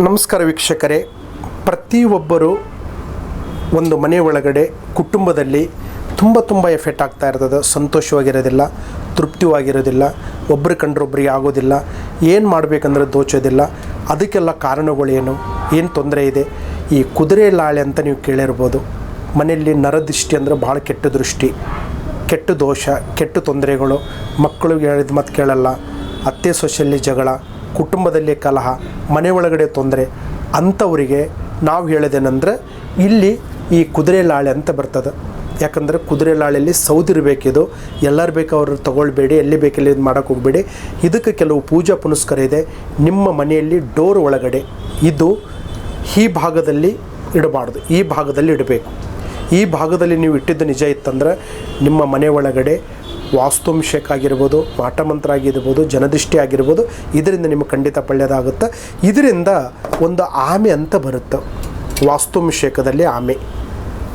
ನಮಸ್ಕಾರ ವೀಕ್ಷಕರೇ. ಪ್ರತಿಯೊಬ್ಬರು ಒಂದು ಮನೆ ಒಳಗಡೆ ಕುಟುಂಬದಲ್ಲಿ ತುಂಬ ತುಂಬ ಎಫೆಕ್ಟ್ ಆಗ್ತಾ ಇರ್ತದೆ ಸಂತೋಷವಾಗಿರೋದಿಲ್ಲ, ತೃಪ್ತಿವಾಗಿರೋದಿಲ್ಲ ಒಬ್ಬರು ಕಂಡ್ರೊಬ್ಬರಿಗೆ ಆಗೋದಿಲ್ಲ, ಏನು ಮಾಡಬೇಕಂದ್ರೆ ದೋಚೋದಿಲ್ಲ. ಅದಕ್ಕೆಲ್ಲ ಕಾರಣಗಳೇನು ಏನು? ತೊಂದರೆ ಇದೆ? ಈ ಕುದುರೆ ಲಾಳೆ ಅಂತ ನೀವು ಕೇಳಿರ್ಬೋದು. ಮನೆಯಲ್ಲಿ ನರದೃಷ್ಟಿ ಅಂದರೆ ಭಾಳ ಕೆಟ್ಟ ದೃಷ್ಟಿ. ಕೆಟ್ಟ ದೋಷ, ಕೆಟ್ಟ ತೊಂದರೆಗಳು. ಮಕ್ಕಳು ಹೇಳಿದ ಮತ್ತು ಕೇಳಲ್ಲ. ಅತ್ತೆ ಸೊಸೆಯಲ್ಲಿ ಜಗಳ ಕುಟುಂಬದಲ್ಲಿ ಕಲಹ, ಮನೆ ಒಳಗಡೆ ತೊಂದರೆ ಅಂಥವರಿಗೆ ನಾವು ಹೇಳೋದೇನೆಂದರೆ ಇಲ್ಲಿ ಈ ಕುದುರೆ ಲಾಳೆ ಅಂತ ಬರ್ತದೆ. ಯಾಕಂದರೆ ಕುದುರೆ ಲಾಳೆಯಲ್ಲಿ ಸೌದಿರಬೇಕಿದು ಎಲ್ಲರೂ ಬೇಕು ಅವರು ತೊಗೊಳ್ಬೇಡಿ, ಎಲ್ಲಿ ಬೇಕೆಲ್ಲಿ ಇದು ಮಾಡೋಕೆ ಹೋಗಬೇಡಿ. ಇದಕ್ಕೆ ಕೆಲವು ಪೂಜಾ ಪುನಸ್ಕಾರ ಇದೆ. ನಿಮ್ಮ ಮನೆಯಲ್ಲಿ ಡೋರ್ ಒಳಗಡೆ ಇದು ಈ ಭಾಗದಲ್ಲಿ ಇಡಬಾರ್ದು, ಈ ಭಾಗದಲ್ಲಿ ಇಡಬೇಕು. ಈ ಭಾಗದಲ್ಲಿ ನೀವು ಇಟ್ಟಿದ್ದು ನಿಜ ಇತ್ತಂದ್ರೆ ನಿಮ್ಮ ಮನೆ ಒಳಗಡೆ ವಾಸ್ತುಂಶಕ ಆಗಿರ್ಬೋದು ಮಾಟಮಂತ್ರ ಆಗಿರ್ಬೋದು ಜನದೃಷ್ಟಿ ಆಗಿರ್ಬೋದು ಇದರಿಂದ ನಿಮಗೆ ಖಂಡಿತ ಒಳ್ಳೆಯದಾಗುತ್ತೆ. ಇದರಿಂದ ಒಂದು ಆಮೆ ಅಂತ ಬರುತ್ತೆ. ವಾಸ್ತುಂಶಕದಲ್ಲಿ ಆಮೆ.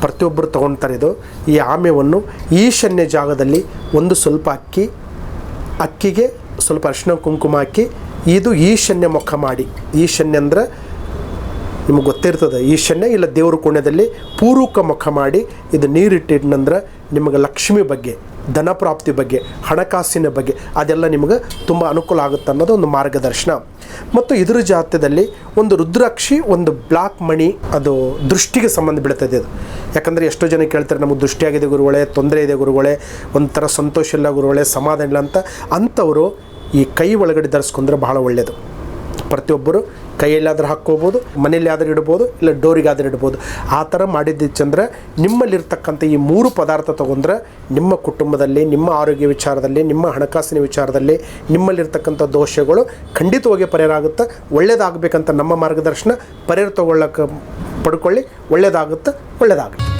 ಪ್ರತಿಯೊಬ್ಬರು ತೊಗೊಳ್ತಾರೆ ಇದು. ಈ ಆಮೆಯನ್ನು ಈಶಾನ್ಯ ಜಾಗದಲ್ಲಿ ಒಂದು ಸ್ವಲ್ಪ ಅಕ್ಕಿ, ಅಕ್ಕಿಗೆ ಸ್ವಲ್ಪ ಅರಿಶಿನ ಕುಂಕುಮ ಹಾಕಿ, ಇದು ಈಶಾನ್ಯ ಮುಖ ಮಾಡಿ. ಈಶಾನ್ಯ ಅಂದ್ರೆ ನಿಮಗೆ ಗೊತ್ತಿರ್ತದೆ ಈಶಾನ್ಯ ಇಲ್ಲ ದೇವ್ರ ಕೋಣೆಯಲ್ಲಿ ಪೂರ್ವಕ ಮುಖ ಮಾಡಿ ಇದು ನೀರಿಟ್ಟಿದ್ನಂದ್ರೆ ನಿಮಗೆ ಲಕ್ಷ್ಮಿ ಬಗ್ಗೆ, ಧನ ಪ್ರಾಪ್ತಿ ಬಗ್ಗೆ, ಹಣಕಾಸಿನ ಬಗ್ಗೆ ಅದೆಲ್ಲ ನಿಮಗೆ ತುಂಬ ಅನುಕೂಲ ಆಗುತ್ತೆ ಅನ್ನೋದು ಒಂದು ಮಾರ್ಗದರ್ಶನ. ಮತ್ತು ಇದರ ಜಾತ್ಯದಲ್ಲಿ ಒಂದು ರುದ್ರಾಕ್ಷಿ, ಒಂದು ಬ್ಲಾಕ್ ಮಣಿ ಅದು ದೃಷ್ಟಿಗೆ ಸಂಬಂಧ ಬೀಳ್ತದೆ ಅದು. ಯಾಕಂದರೆ ಎಷ್ಟೋ ಜನ ಕೇಳ್ತಾರೆ, ನಮಗೆ ದೃಷ್ಟಿಯಾಗಿದೆ ಗುರುಗಳೇ, ತೊಂದರೆ ಇದೆ ಗುರುಗಳೇ, ಒಂಥರ ಸಂತೋಷ ಇಲ್ಲ ಗುರುಗಳೇ, ಸಮಾಧಾನ ಇಲ್ಲ ಅಂತ ಅಂಥವರು ಈ ಕೈ ಒಳಗಡೆ ಧರಿಸ್ಕೊಂಡ್ರೆ ಬಹಳ ಒಳ್ಳೆಯದು ಪ್ರತಿಯೊಬ್ಬರು ಕೈಯಲ್ಲಾದರೂ ಹಾಕ್ಕೋಬೋದು ಮನೆಯಲ್ಲಿ ಆದರೂ ಇಡ್ಬೋದು, ಇಲ್ಲ ಡೋರಿಗಾದ್ರೂ ಇಡ್ಬೋದು. ಆ ಥರ ಮಾಡಿದ್ದಿಚ್ಚಂದ್ರೆ ನಿಮ್ಮಲ್ಲಿರ್ತಕ್ಕಂಥ ಈ ಮೂರು ಪದಾರ್ಥ ತೊಗೊಂಡ್ರೆ ನಿಮ್ಮ ಕುಟುಂಬದಲ್ಲಿ, ನಿಮ್ಮ ಆರೋಗ್ಯ ವಿಚಾರದಲ್ಲಿ, ನಿಮ್ಮ ಹಣಕಾಸಿನ ವಿಚಾರದಲ್ಲಿ ನಿಮ್ಮಲ್ಲಿರ್ತಕ್ಕಂಥ ದೋಷಗಳು ಖಂಡಿತವಾಗಿ ಪರಿಹಾರ ಆಗುತ್ತೆ. ಒಳ್ಳೇದಾಗಬೇಕಂತ ನಮ್ಮ ಮಾರ್ಗದರ್ಶನ ಪರಿಹಾರ ತೊಗೊಳ್ಳೋಕೆ ಪಡ್ಕೊಳ್ಳಿ. ಒಳ್ಳೇದಾಗುತ್ತೆ ಒಳ್ಳೇದಾಗಲಿ